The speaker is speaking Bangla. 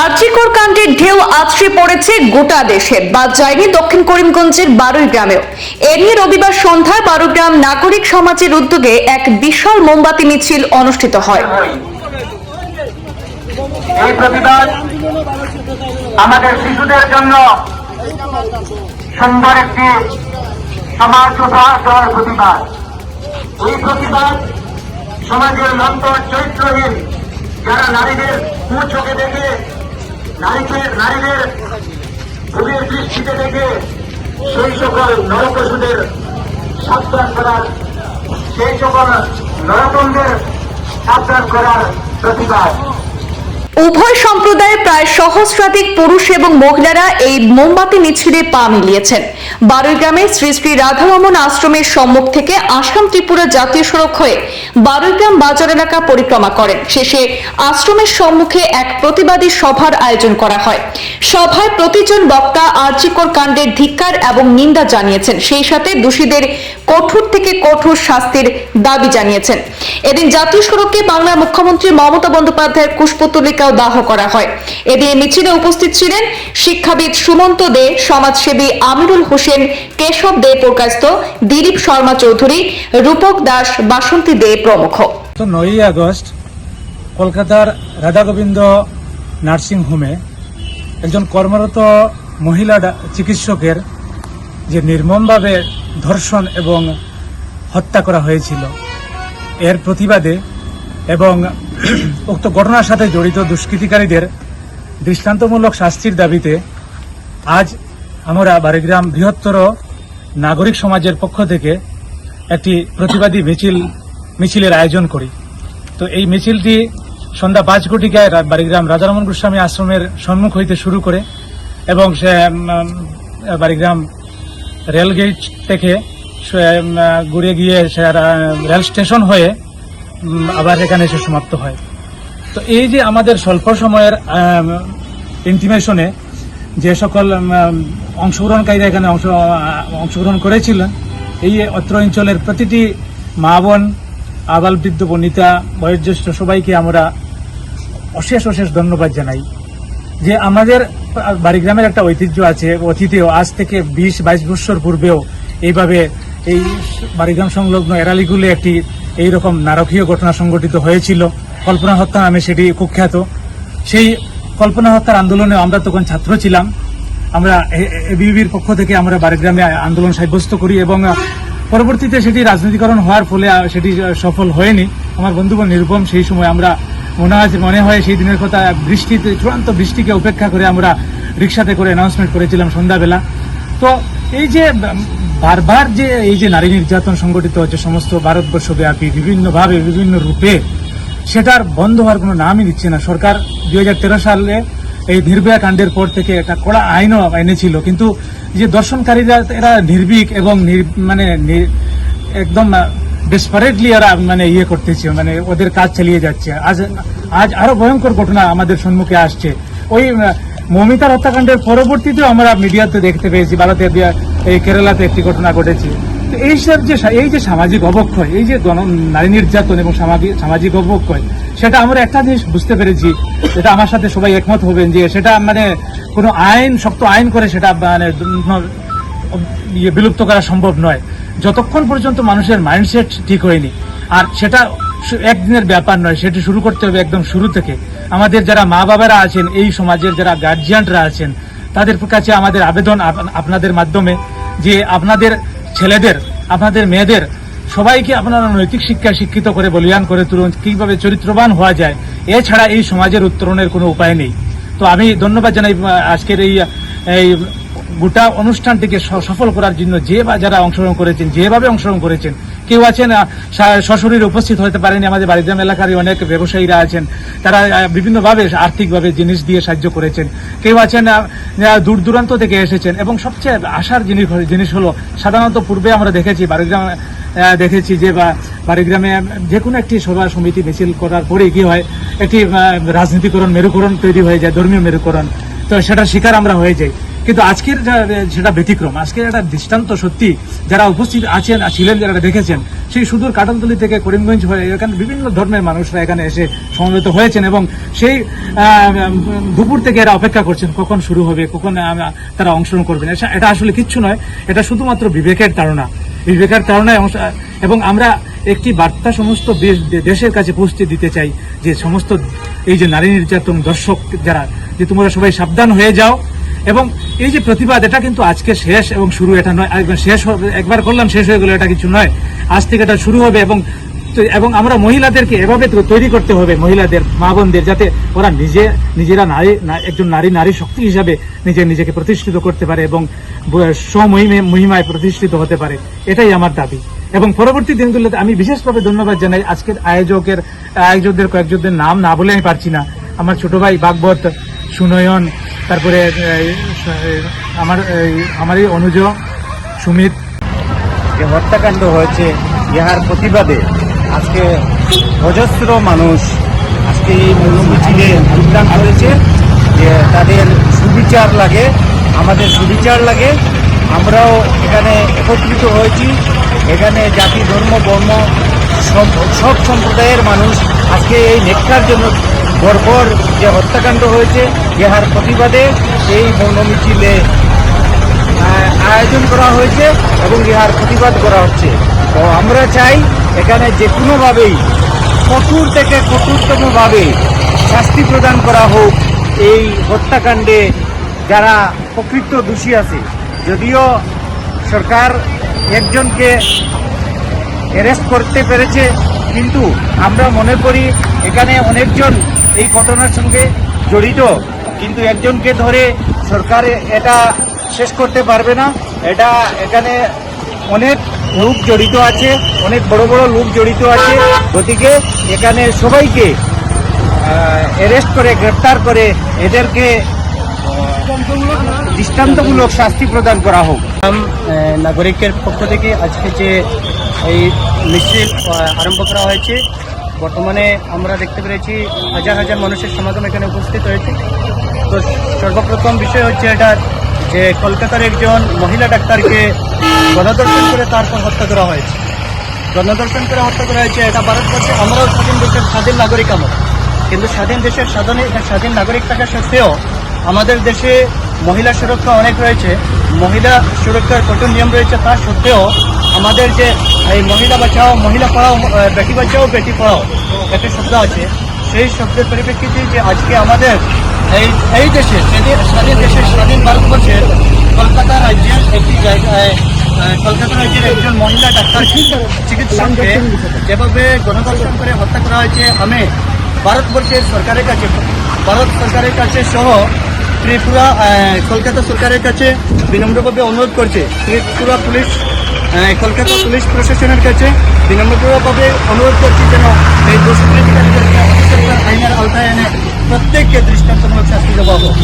আর্চিকর কাণ্ডের ঢেউ আছড়ে পড়েছে গোটা দেশে। বাদ যায়নি দক্ষিণ করিমগঞ্জের বারুই গ্রামেও। এ নিয়ে রবিবার সন্ধ্যায় বারুগ্রাম নাগরিক সমাজের উদ্যোগে এক বিশাল মোমবাতি মিছিল অনুষ্ঠিত হয়। এই প্রতিবাদ আমাদের শিশুদের জন্য সুন্দর একটি সমাজ দেওয়ার প্রতিবাদ। এই প্রতিবাদ সমাজের নন্তর চরিত্রহীন যারা নারীদের চোখে দেখে নারীকে, নারীদের ভূমির দৃষ্টিতে দেখে সেই সকল নরপশুদের সাবধান করার, সেই সকল নরকমদের সাবধান করার প্রতিবাদ। উভয় সম্প্রদায়ের প্রায় সহস্রাধিক পুরুষ এবং মহিলারা এই মোমবাতি মিছিলে পা মিলিয়েছেন। বারুইগ্রামে শ্রী শ্রী রাধারমন আশ্রমের সম্মুখ থেকে আসাম ত্রিপুরা জাতীয় সড়ক হয়ে বারুইগ্রাম বাজার এলাকা পরিক্রমা করেন। শেষে আশ্রমের সম্মুখে এক প্রতিবাদী সভার আয়োজন করা হয়। সভায় প্রতিজন বক্তা আর্জিকর কাণ্ডের ধিক্কার এবং নিন্দা জানিয়েছেন। সেই সাথে দোষীদের কঠোর থেকে কঠোর শাস্তির দাবি জানিয়েছেন। এদিন জাতীয় সড়কে বাংলার মুখ্যমন্ত্রী মমতা বন্দ্যোপাধ্যায়ের পুষ্পতলিকাও দাহ করা হয়। এদিন মিছিলে উপস্থিত ছিলেন শিক্ষাবিদ সুমন্ত দে, সমাজসেবী আমিরুল হোসেন, কেশব দে প্রকাশিত, দিলীপ শর্মা চৌধুরী, রূপক দাস, বাসন্তী দে প্রমুখ। তো নয়ই আগস্ট, কলকাতার রাধা গোবিন্দ নার্সিং হোমে একজন কর্মরত মহিলা চিকিৎসকের যে নির্মমভাবে ধর্ষণ এবং হত্যা করা হয়েছিল, এর প্রতিবাদে এবং উক্ত ঘটনার সাথে জড়িত দুষ্কৃতিকারীদের দৃষ্টান্তমূলক শাস্তির দাবিতে আজ আমরা বারিগ্রাম বৃহত্তর নাগরিক সমাজের পক্ষ থেকে একটি প্রতিবাদী মিছিল, মিছিলের আয়োজন করি। তো এই মিছিলটি সন্ধ্যা পাঁচ কোটিকায় রা- বারিগ্রাম রাজারমন গোস্বামী আশ্রমের সম্মুখ হইতে শুরু করে এবং সে বারিগ্রাম রেলগেট থেকে ঘুরে গিয়ে সে রেল স্টেশন হয়ে আবার এখানে এসে সমাপ্ত হয়। তো এই যে আমাদের স্বল্প সময়ের ইন্টিমেশনে যে সকল অংশগ্রহণকারীরা এখানে অংশ, অংশগ্রহণ করেছিলেন, এই অত্র অঞ্চলের প্রতিটি মা বোন, আবাল বৃদ্ধ বনিতা, বয়োজ্যেষ্ঠ সবাইকে আমরা অশেষ অশেষ ধন্যবাদ জানাই। যে আমাদের বাড়িগ্রামের একটা ঐতিহ্য আছে, অতীতেও আজ থেকে বিশ, বাইশ বছর পূর্বেও এইভাবে এই বাড়িগ্রাম সংলগ্ন এরালিগুলি একটি এইরকম নারকীয় ঘটনা সংঘটিত হয়েছিল। কল্পনা হত্যা নামে সেটি কুখ্যাত। সেই কল্পনা হত্যার আন্দোলনে আমরা তখন ছাত্র ছিলাম। আমরা এবিবির পক্ষ থেকে আমরা বাড়িগ্রামে আন্দোলন সাব্যস্ত করি এবং পরবর্তীতে সেটি রাজনীতিকরণ হওয়ার ফলে সেটি সফল হয়নি। আমার বন্ধুগণ নিরুপম সেই সময় আমরা মনে হয় মনে হয় সেই দিনের কথা বৃষ্টিতে, চূড়ান্ত বৃষ্টিকে উপেক্ষা করে আমরা রিক্সাতে করে অ্যানাউন্সমেন্ট করেছিলাম সন্ধ্যাবেলা। তো এই যে বারবার যে এই যে নারী নির্যাতন সংগঠিত হচ্ছে, সমস্ত ভারতবর্ষব্যাপী বিভিন্নভাবে, বিভিন্ন রূপে, সেটার বন্ধ হওয়ার কোনো নামই দিচ্ছে না। সরকার দুই হাজার তেরো সালে এই নির্ভয়া কাণ্ডের পর থেকে একটা কড়া আইনও এনেছিল। কিন্তু যে দর্শনকারীরা, এরা নির্ভীক এবং মানে একদম ডেসপারেটলি এরা মানে ইয়ে করতেছে মানে ওদের কাজ চালিয়ে যাচ্ছে। আজ আজ আরও ভয়ঙ্কর ঘটনা আমাদের সম্মুখে আসছে। ওই মমিতার হত্যাকাণ্ডের পরবর্তীতেও আমরা মিডিয়াতে দেখতে পেয়েছি, ভারতের এই কেরালাতে একটি ঘটনা ঘটেছে। তো এইসব যে এই যে সামাজিক অবক্ষয়, এই যে গণ নারী নির্যাতন এবং সামাজিক অবক্ষয়, সেটা আমরা একটা জিনিস বুঝতে পেরেছি, যেটা আমার সাথে সবাই একমত হবেন যে সেটা মানে কোনো আইন, শক্ত আইন করে সেটা মানে ইয়ে বিলুপ্ত করা সম্ভব নয়। যতক্ষণ পর্যন্ত মানুষের মাইন্ডসেট ঠিক হয়নি, আর সেটা একদিনের ব্যাপার নয়, সেটি শুরু করতে হবে একদম শুরু থেকে। আমাদের যারা মা বাবারা আছেন, এই সমাজের যারা গার্জিয়ানরা আছেন, তাদের কাছে আমাদের আবেদন আপনাদের মাধ্যমে যে আপনাদের ছেলেদের, আপনাদের মেয়েদের সবাইকে আপনারা নৈতিক শিক্ষা শিক্ষিত করে বলিয়ান করে তুলুন, কীভাবে চরিত্রবান হওয়া যায়, এছাড়া এই সমাজের উত্তরণের কোনো উপায় নেই। তো আমি ধন্যবাদ জানাই আজকের এই এই গোটা অনুষ্ঠানটিকে সফল করার জন্য যে বা যারা অংশগ্রহণ করেছেন, যেভাবে অংশগ্রহণ করেছেন কেউ আছেন সশরীরে উপস্থিত হতে পারেনি। আমাদের বাড়িগ্রাম এলাকারই অনেক ব্যবসায়ীরা আছেন। তারা বিভিন্নভাবে আর্থিকভাবে জিনিস দিয়ে সাহায্য করেছেন। কেউ আছেন দূর দূরান্ত থেকে এসেছেন। এবং সবচেয়ে আশার জিনিস জিনিস হলো, সাধারণত পূর্বে আমরা দেখেছি বাড়িগ্রাম দেখেছি যে, বা বাড়িগ্রামে যে কোনো একটি সভা সমিতি মিছিল করার পরে কি হয়, একটি রাজনীতিকরণ মেরুকরণ তৈরি হয়ে যায়, ধর্মীয় মেরুকরণ। তো সেটার শিকার আমরা হয়ে যাই। কিন্তু আজকের যা- সেটা ব্যতিক্রম, আজকের একটা দৃষ্টান্ত সত্যি যারা উপস্থিত আছেন ছিলেন, যারা দেখেছেন, সেই সুদূর কাটালতলি থেকে করিমগঞ্জ হয়ে এখানে বিভিন্ন ধর্মের মানুষরা এখানে এসে সমবেত হয়েছেন এবং সেই দুপুর থেকে এরা অপেক্ষা করছেন, কখন শুরু হবে, কখন তারা অংশগ্রহণ করবেন। এটা- আসলে কিচ্ছু নয়, এটা শুধুমাত্র বিবেকের ধারণা। বিবেকের ধারণায় অংশ- এবং আমরা একটি বার্তা সমস্ত দেশ- দেশের কাছে পৌঁছে দিতে চাই যে সমস্ত এই যে নারী নির্যাতন দর্শক যারা, যে তোমরা সবাই সাবধান হয়ে যাও এবং এই যে প্রতিবাদ, এটা কিন্তু আজকে শেষ এবং শুরু, এটা নয়, একবার শেষ হবে একবার করলাম শেষ হয়ে গেল, এটা কিছু নয়। আজ থেকে এটা শুরু হবে এবং এবং আমরা মহিলাদেরকে এভাবে তৈরি করতে হবে, মহিলাদের মা বোনদের যাতে ওরা নিজে, নিজেরা নারী একজন নারী নারী শক্তি হিসাবে নিজে, নিজেকে প্রতিষ্ঠিত করতে পারে এবং স্বমহিমে, মহিমায় প্রতিষ্ঠিত হতে পারে। এটাই আমার দাবি। এবং পরবর্তী দিনগুলোতে আমি বিশেষভাবে ধন্যবাদ জানাই আজকের আয়োজকের, আয়োজকদের, কয়েকজনদের নাম না বলে আমি পারছি না। আমার ছোট ভাই বাগবত, সুনয়ন তারপরে আমার আমার এই অনুজ, সুমিত। যে হত্যাকাণ্ড হয়েছে, ইহার প্রতিবাদে আজকে অজস্র মানুষ আজকে এই মিছিলে যোগদান করেছে, যে তাদের সুবিচার লাগে, আমাদের সুবিচার লাগে। আমরাও এখানে একত্রিত হয়েছি। এখানে জাতি, ধর্ম বর্ণ সব সব সম্প্রদায়ের মানুষ আজকে এই নেকটার জন্য বর্বর যে হত্যাকাণ্ড হয়েছে, ইহার প্রতিবাদে এই মৌন মিছিলে আয়োজন করা হয়েছে এবং ইহার প্রতিবাদ করা হচ্ছে। তো আমরা চাই এখানে যে কোনোভাবেই কঠোর থেকে কঠোরতম ভাবে শাস্তি প্রদান করা হোক এই হত্যাকাণ্ডে যারা প্রকৃত দোষী আছে। যদিও সরকার একজনকে অ্যারেস্ট করতে পেরেছে, কিন্তু আমরা মনে করি এখানে অনেকজন এই ঘটনার সঙ্গে জড়িত। কিন্তু একজনকে ধরে সরকার এটা শেষ করতে পারবে না। এটা এখানে অনেক লোক জড়িত আছে, অনেক বড় বড় লোক জড়িত আছে। গতিকে এখানে সবাইকে অ্যারেস্ট করে, গ্রেপ্তার করে এদেরকে দৃষ্টান্তমূলক শাস্তি প্রদান করা হোক। নাগরিকের পক্ষ থেকে আজকে যে এই মিছিল আরম্ভ করা হয়েছে বর্তমানে আমরা দেখতে পেরেছি হাজার হাজার মানুষের সমাগম এখানে উপস্থিত হয়েছে। তো সর্বপ্রথম বিষয় হচ্ছে এটা যে কলকাতার একজন মহিলা ডাক্তারকে গণদর্শন করে তারপর হত্যা করা হয়েছে। গণদর্শন করে হত্যা করা হয়েছে এটা ভারতবর্ষে আমরাও স্বাধীন দেশের স্বাধীন নাগরিক আমরা। কিন্তু স্বাধীন দেশের স্বাধীন স্বাধীন নাগরিক থাকা সত্ত্বেও আমাদের দেশে মহিলা সুরক্ষা অনেক রয়েছে। মহিলা সুরক্ষার কঠোর নিয়ম রয়েছে তা সত্ত্বেও আমাদের যে এই মহিলা বাঁচাও, মহিলা পড়াও বেটি বাঁচাও, বেটি পড়াও, একটা শব্দ আছে। সেই শব্দের পরিপ্রেক্ষিতে যে আজকে আমাদের এই এই দেশে, স্বাধীন দেশের স্বাধীন ভারতবর্ষের কলকাতা রাজ্যের একটি জায়গায় কলকাতা রাজ্যের একজন মহিলা ডাক্তার চিকিৎসককে যেভাবে গণদর্শন করে হত্যা করা হয়েছে, আমি ভারতবর্ষের সরকারের কাছে, ভারত সরকারের কাছে সহ ত্রিপুরা কলকাতা সরকারের কাছে বিনম্রভাবে অনুরোধ করছে। ত্রিপুরা পুলিশ হ্যাঁ, কলকাতা পুলিশ প্রশাসনের কাছে বিনম্রভাবে অনুরোধ করছি যেন এই দুষ্কৃতিকারীদেরকে আইনের আওতায় এনে প্রত্যেককে দৃষ্টান্তমূলক শাস্তি দেওয়া হোক।